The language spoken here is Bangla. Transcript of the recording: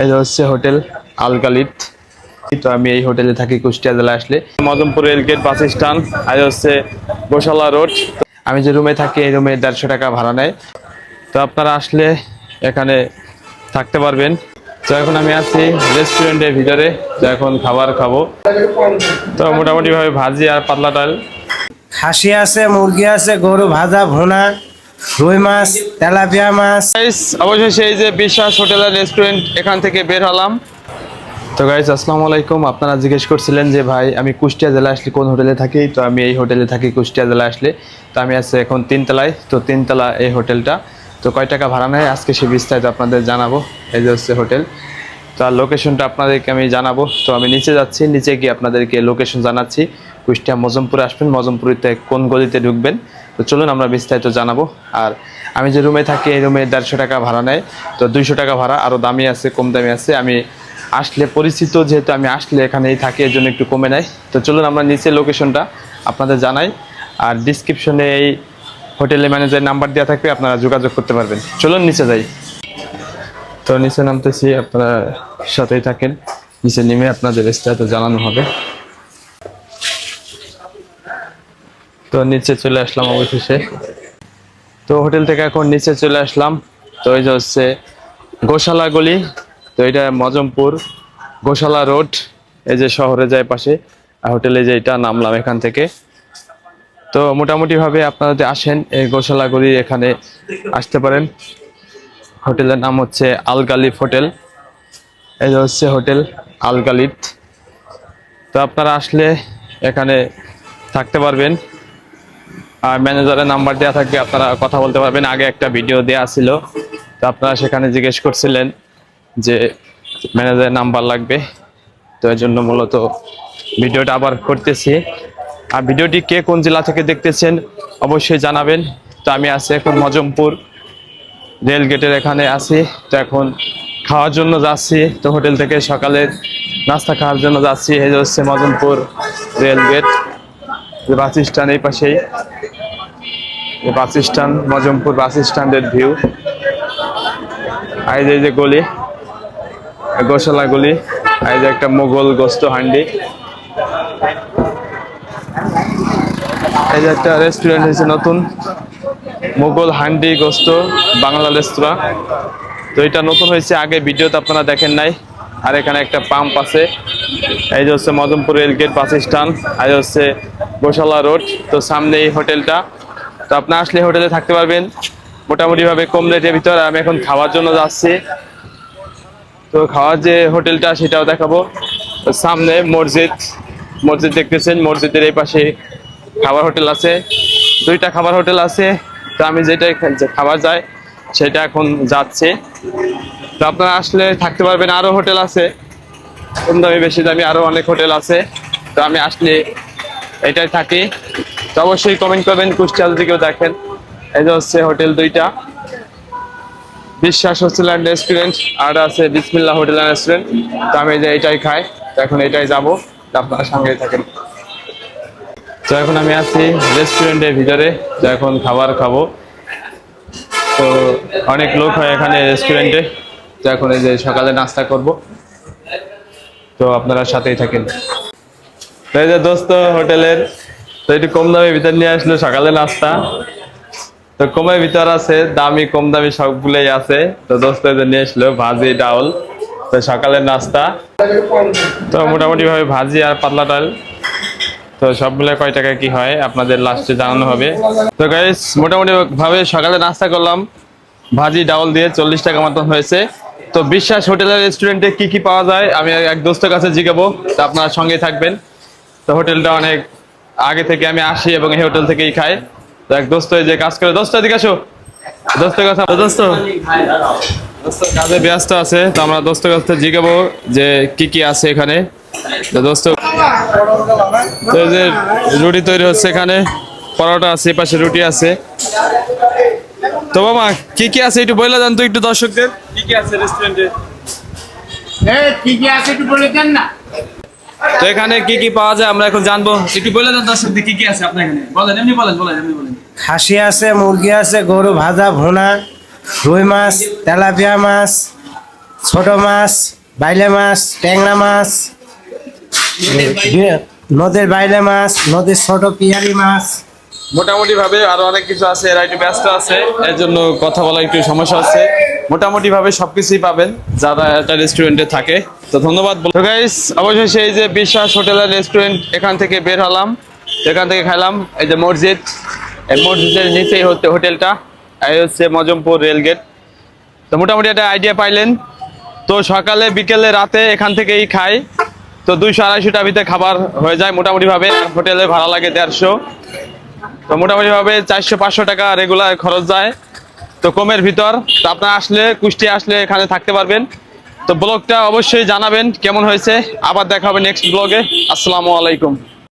এই যে হচ্ছে হোটেল আলকালিত। তো আমি এই হোটেলে থাকি কুষ্টিয়া জেলা আসলে। মদমপুর রেলগেট বাস স্ট্যান্ড আর হচ্ছে গোশালা রোড। আমি যে রুমে থাকি এই রুমে দেড়শো টাকা ভাড়া নেয়। তো আপনারা আসলে এখানে থাকতে পারবেন। তো এখন আমি আছি রেস্টুরেন্টের ভিতরে। তো এখন খাবার খাব। তো মোটামুটি ভাবে ভাজি আর পাতলা ডাল। খাসি আছে মুরগি আছে গরু ভাজা ভুনা। রুই মাছ, তেলাপিয়া মাছ। অবশ্যই সেই যে বিশ্বাস হোটেলের রেস্টুরেন্ট এখান থেকে বের হলাম। তো গাইস আসসালামু আলাইকুম। আপনারা জিজ্ঞেস করছিলেন যে, ভাই, আমি কুষ্টিয়া জেলা আসলে কোন হোটেলে থাকি? তো আমি এই হোটেলে থাকি, কুষ্টিয়া জেলা আসলে। তো আমি আছি এখন তিনতলায়। তো তিনতলা এই হোটেলটা। তো কয় টাকা ভাড়া নেয়? আজকে সে বিস্তারিত আপনাদের জানাব। এই যে হচ্ছে হোটেল। তো আর লোকেশনটা আপনাদেরকে আমি জানাব। তো আমি নিচে যাচ্ছি। নিচে গিয়ে আপনাদেরকে লোকেশন জানাচ্ছি। কুষ্টিয়া মজমপুরে আসবেন। মজমপুরিতে কোন গলিতে ঢুকবেন? তো চলুন আমরা বিস্তারিত জানাব। আর আমি যে রুমে থাকি, এই রুমে দেড়শো টাকা ভাড়া নেয়। তো দুইশো টাকা ভাড়া আরও দামি আছে, কম দামি আছে। আমি আসলে পরিচিত, যেহেতু আমি আসলে এখানেই থাকি, এর জন্য একটু কমে নেয়। তো চলুন আমরা নিচে লোকেশনটা আপনাদের জানাই। আর ডিসক্রিপশনে এই হোটেলের ম্যানেজার নাম্বার দেওয়া থাকবে, আপনারা যোগাযোগ করতে পারবেন। চলুন নিচে যাই। তো নিচে নামতেছি, আপনারা সাথেই থাকেন। নিচে নেমে আপনাদের বিস্তারিত জানানো হবে। তো নিচে চলে আসলাম অবশেষে তো হোটেল থেকে এখন নিচে চলে আসলাম। তো এই যে হচ্ছে গোশালা গলি, তো এটা মজমপুর গোশালা রোড। এই যে শহরে যায় পাশে, আর হোটেলে যে এটা নামলাম এখান থেকে। তো মোটামুটি ভাবে আপনারা যদি আসেন, এই গোশালা গলি এখানে আসতে পারেন। হোটেলের নাম হচ্ছে আলগালিফ হোটেল। এই যে হচ্ছে হোটেল আলগালিফ তো আপনারা আসলে এখানে থাকতে পারবেন। ম্যানেজারের নাম্বার দেওয়া থাকবে, আপনারা কথা বলতে পারবেন। আগে একটা ভিডিও দেওয়া ছিল, তো আপনারা সেখানে জিজ্ঞেস করছিলেন যে ম্যানেজারের নাম্বার লাগবে। তো এর জন্য মূলত ভিডিওটা আবার করতেছি। আর ভিডিওটি কে কোন জেলা থেকে দেখতেছেন অবশ্যই জানাবেন। তো আমি আছি এখন মজমপুর রেল গেটের এখানে আছি। তো এখন খাওয়ার জন্য যাচ্ছি, তো হোটেল থেকে সকালে নাস্তা খাওয়ার জন্য যাচ্ছি। এই হচ্ছে Majampur rail gate bus stand এই পাশেই। এই বাস স্ট্যান্ড, মজমপুর বাস স্ট্যান্ডের ভিউ। এই যে গলি গোশালা গলি, এই যে একটা মোগল গোস্ত হান্ডি। এই যে একটা রেস্টুরেন্ট হয়েছে নতুন, মোগল হান্ডি গোস্ত, বাংলা রেস্তোরাঁ। তো এটা নতুন হয়েছে, আগে ভিডিওতে আপনারা দেখেন নাই। আর এখানে একটা পাম্প আছে। এই যে হচ্ছে মদমপুর রেলগেট বাস স্ট্যান্ড, আর হচ্ছে গোশালা রোড তো সামনে এই হোটেলটা তো আপনি আসলে হোটেলে থাকতে পারবেন। মোটামুটিভাবে কম রেটের ভিতর আমি এখন খাওয়ার জন্য যাচ্ছি। তো খাওয়ার যে হোটেলটা সেটাও দেখাবো। সামনে মসজিদ। মসজিদ দেখতেছেন, মসজিদের এই পাশে খাবার হোটেল আছে। দুইটা খাবার হোটেল আছে। তো আমি যেটা খাবার যায়, সেটা এখন যাচ্ছে। তো আপনারা আসলে থাকতে পারবেন, আরও হোটেল আছে। কম দামি, বেশি দামি, আরও অনেক হোটেল আছে। তো আমি আসলে এটাই থাকি। তো অবশ্যই কমেন্ট করবেন, কুষ্টিয়া কেউ দেখেন। এই যে হচ্ছে হোটেল দুইটা। বিশ্বাস হোটেল অ্যান্ড রেস্টুরেন্ট আর আছে বিসমিল্লা হোটেল অ্যান্ড রেস্টুরেন্ট তো আমি যে এটাই খাই, তো এখন এটাই যাব আপনারা সঙ্গেই থাকেন। তো এখন আমি আছি রেস্টুরেন্টের ভিতরে, তো এখন খাবার খাব। তো অনেক লোক হয় এখানে রেস্টুরেন্টে তো এখন এই যে সকালে নাস্তা করব। তো আপনারা সাথেই থাকেন। তো এই যে দোস্ত হোটেলের তো একটু কম দামের ভিতর নিয়ে আসলো, সকালে নাস্তা। তো কমের ভিতর আছে, দামি, কম দামি সবগুলোই আছে। তো দোস্ত নিয়ে আসলো ভাজি, ডাউল, তো সকালের নাস্তা। তো মোটামুটি ভাবে ভাজি আর পাতলা ডাল। তো সবগুলো কয় টাকা কি হয়, আপনাদের লাস্টে জানানো হবে। তো গাইস মোটামুটি ভাবে সকালে নাস্তা করলাম। ভাজি, ডাউল দিয়ে চল্লিশ টাকা মতন হয়েছে। তো বিশ্বাস হোটেলের রেস্টুরেন্টে কি কি পাওয়া যায়, আমি এক দোস্তের কাছে জিগাবো তো আপনারা সঙ্গে থাকবেন। তো হোটেলটা অনেক আগে থেকে আমি আসি এবং এই হোটেল থেকেই খাই। তো এক দোস্ত এই যে কাজ করে দোস্ত এদিকে আসো। দোস্তের কথা দোস্ত। দোস্ত কাজে ব্যস্ত আছে তো আমরা দোস্তের কাছ থেকে জিগাবো যে কি কি আছে এখানে। তো দোস্ত তো যে রুটি তৈরি হচ্ছে এখানে পরোটা আছে পাশে রুটি আছে। তো মামা কি কি আছে একটু বলে দেন তো একটু দর্শকদের। কি কি আছে রেস্টুরেন্টে কি কি আছে একটু বলে দেন না। তো এখানে কি কি পাওয়া যায় আমরা এখন জানব। একটু বলে দেন দর্শকদের কি কি আছে আপনার এখানে। বলেন, এমনি বলেন বলেন, এমনি বলেন। খাসি আছে, মুরগি আছে, গরু ভাজা, ভুনা, রুই মাছ, তেলাপিয়া মাছ, ছোট মাছ, বাইলে মাছ, ট্যাংরা মাছ নদীর বাইলে মাছ, নদীর ছোট পিয়ালি মাছ। মোটামুটি ভাবে আরও অনেক কিছু আছে, এরা একটু ব্যস্ত আছে এর জন্য কথা বলা একটু সমস্যা আছে মোটামুটি ভাবে সবকিছুই পাবেন যারা একটা রেস্টুরেন্টে থাকে। তো ধন্যবাদ তো গাইস অবশ্যই সেই যে বিশ্বাস হোটেল রেস্টুরেন্ট এখান থেকে বের হলাম। এখান থেকে খাইলাম এই যে মসজিদ। এই মসজিদের নিচেই হচ্ছে হোটেলটা, এই হচ্ছে মজমপুর রেলগেট তো মোটামুটি একটা আইডিয়া পাইলেন। তো সকালে, বিকেলে, রাতে এখান থেকেই খাই। তো দুইশো আড়াইশোটা ভিতরে খাবার হয়ে যায় মোটামুটিভাবে। হোটেলে ভাড়া লাগে দেড়শো। তো মোটামুটি ভাবে চারশো, পাঁচশো টাকা রেগুলার খরচ যায়। তো কমের ভিতর, তো আপনার আসলে কুষ্টিয়া আসলে এখানে থাকতে পারবেন। তো ব্লগটা অবশ্যই জানাবেন কেমন হয়েছে। আবার দেখা হবে নেক্সট ব্লগে আসসালামু আলাইকুম।